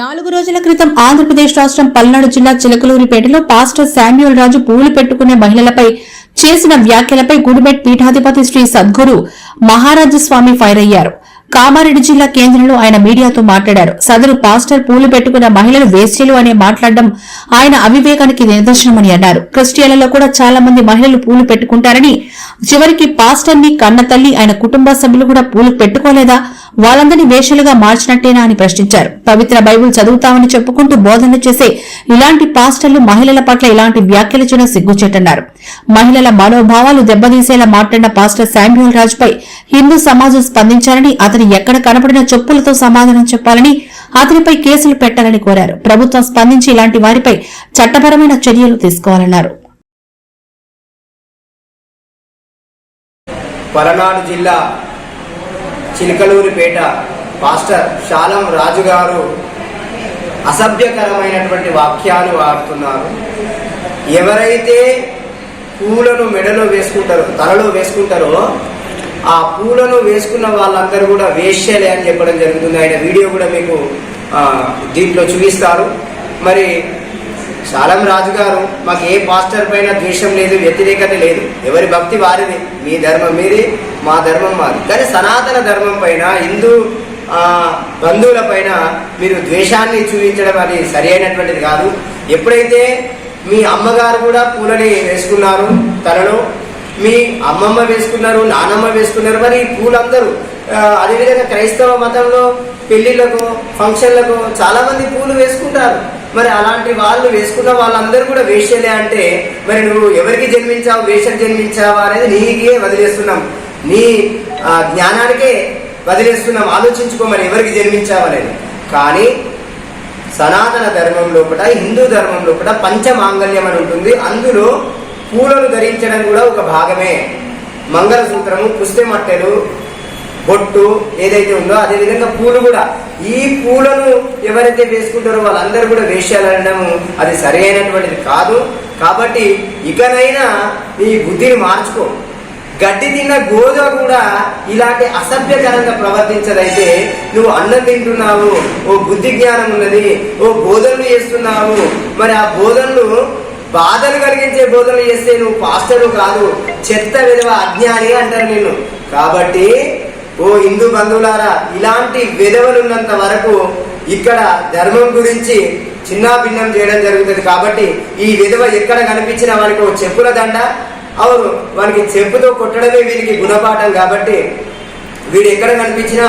నాలుగు రోజుల క్రితం ఆంధ్రప్రదేశ్ రాష్ట్రం పల్నాడు జిల్లా చిలకలూరిపేటలో పాస్టర్ శామ్యూల్ రాజు పూలు పెట్టుకునే మహిళలపై చేసిన వ్యాఖ్యలపై గుడిబెట్ పీఠాధిపతి శ్రీ సద్గురు మహారాజ స్వామి ఫైర్ అయ్యారు. కామారెడ్డి జిల్లా కేంద్రంలో ఆయన మీడియాతో మాట్లాడారు. సదరు పాస్టర్ పూలు పెట్టుకున్న మహిళలు వేశ్యలు అనే మాట్లాడడం ఆయన అవివేకానికి నిదర్శనమని అన్నారు. క్రిస్టియన్లలో కూడా చాలా మంది మహిళలు పూలు పెట్టుకుంటారని చివరికి పాస్టర్ని కన్న తల్లి ఆయన కుటుంబ సభ్యులు కూడా పూలు పెట్టుకోలేదా? వాళ్ళందరినీ వేషలుగా మార్చినట్టేనా అని ప్రశ్నించారు. పవిత్ర బైబిల్ చదువుతామని చెప్పుకుంటూ బోధన చేసే ఇలాంటి పాస్టర్లు మహిళల పట్ల ఇలాంటి వ్యాఖ్యలు చేయడం సిగ్గుచేటన్నారు. మహిళల మనోభావాలు దెబ్బతీసేలా మాట్లాడిన పాస్టర్ శామ్యూల్ రాజుపై హిందూ సమాజం స్పందించాలని అతను ఎక్కడ కనపడిన చెప్పులతో సమాధానం చెప్పాలని అతనిపై కేసులు పెట్టాలని కోరారు. ప్రభుత్వం స్పందించి ఇలాంటి వారిపై చట్టపరమైన చర్యలు తీసుకోవాలన్నారు. పలనాడు జిల్లా చిలకలూరిపేట పాస్టర్ శాలం రాజు గారు అసభ్యకరమైనటువంటి వాక్యాలు ఆడుతున్నారు. ఎవరైతే పూలను మెడలో వేసుకుంటారో తలలో వేసుకుంటారో ఆ పూలను వేసుకున్న వాళ్ళందరూ కూడా వేశ్యలే అని చెప్పడం జరుగుతుంది. ఆయన వీడియో కూడా మీకు దీంట్లో చూపిస్తారు. మరి శాలం రాజు గారు మాకు ఏ పాస్టర్ పైన ద్వేషం లేదు వ్యతిరేకత లేదు. ఎవరి భక్తి వారిది. మీ ధర్మం మీది మా ధర్మం మాది. కానీ సనాతన ధర్మం పైన హిందూ బంధువుల పైన మీరు ద్వేషాన్ని చూపించడం అది సరి అయినటువంటిది కాదు. ఎప్పుడైతే మీ అమ్మగారు కూడా పూలని వేసుకున్నారు తనలో మీ అమ్మమ్మ వేసుకున్నారు నానమ్మ వేసుకున్నారు మరి ఈ పూలందరూ అదేవిధంగా క్రైస్తవ మతంలో పెళ్ళిళ్ళకు ఫంక్షన్లకు చాలా మంది పూలు వేసుకుంటారు. మరి అలాంటి వాళ్ళు వేసుకున్న వాళ్ళందరూ కూడా వేషలే అంటే మరి నువ్వు ఎవరికి జన్మించావు వేషం జన్మించావా అనేది నీకే వదిలేస్తున్నాం. నీ ఆ, జ్ఞానానికే వదిలేస్తున్నాం. ఆలోచించుకో మరి ఎవరికి జన్మించావనేది కానీ సనాతన ధర్మం లోపల హిందూ ధర్మం లోపల పంచమాంగల్యం అని ఉంటుంది. అందులో పూలను ధరించడం కూడా ఒక భాగమే. మంగళసూత్రము పుస్తెమట్టెలు బొట్టు ఏదైతే ఉందో అదే విధంగా పూలు కూడా. ఈ పూలను ఎవరైతే వేసుకుంటారో వాళ్ళందరూ కూడా వేషాలనడము అది సరి అయినటువంటిది కాదు. కాబట్టి ఇకనైనా ఈ బుద్ధిని మార్చుకో. గడ్డి తిన్న గోధుమ కూడా ఇలాంటి అసభ్యకరంగా ప్రవర్తించదైతే నువ్వు అన్నం తింటున్నావు ఓ బుద్ధి జ్ఞానం ఉన్నది ఓ బోధనలు చేస్తున్నావు. మరి ఆ బోధనలు బాధలు కలిగించే బోధనలు చేస్తే నువ్వు పాస్టరు కాదు చెత్త విధవ అజ్ఞాని అంటారు నిన్ను. కాబట్టి ఓ హిందూ బంధువులారా ఇలాంటి విధవలున్నంత వరకు ఇక్కడ ధర్మం గురించి చిన్న భిన్నం చేయడం జరుగుతుంది. కాబట్టి ఈ విధవ ఎక్కడ కనిపించిన వానికి ఓ చెప్పుల దండ అవును వానికి చెప్పుతో కొట్టడమే వీరికి గుణపాఠం. కాబట్టి వీడు ఎక్కడ కనిపించినా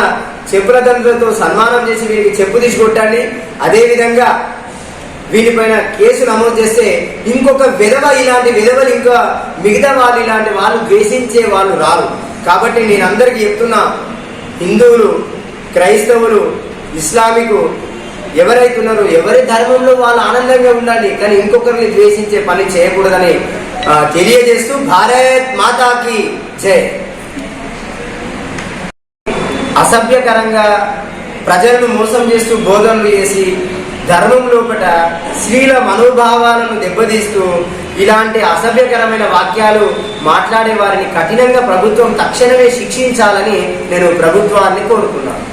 చెప్పుల దండలతో సన్మానం చేసి వీరికి చెప్పు తీసి కొట్టండి. అదేవిధంగా వీటిపైన కేసు నమోదు చేస్తే ఇంకొక విధవ ఇలాంటి విధవలు ఇంకా మిగతా వాళ్ళు ఇలాంటి వాళ్ళు ద్వేషించే వాళ్ళు రారు. కాబట్టి నేను అందరికీ చెప్తున్నా హిందువులు క్రైస్తవులు ఇస్లామికు ఎవరైతే ఉన్నారో ఎవరి ధర్మంలో వాళ్ళు ఆనందంగా ఉండాలి కానీ ఇంకొకరిని ద్వేషించే పని చేయకూడదని తెలియజేస్తూ భారత్ మాతాకి జై. అసభ్యకరంగా ప్రజలను మోసం చేస్తూ బోధనలు చేసి ధర్మం లోపల స్త్రీల మనోభావాలను దెబ్బతీస్తూ ఇలాంటి అసభ్యకరమైన వాక్యాలు మాట్లాడే వారిని కఠినంగా ప్రభుత్వం తక్షణమే శిక్షించాలని నేను ప్రభుత్వాన్ని కోరుకున్నాను.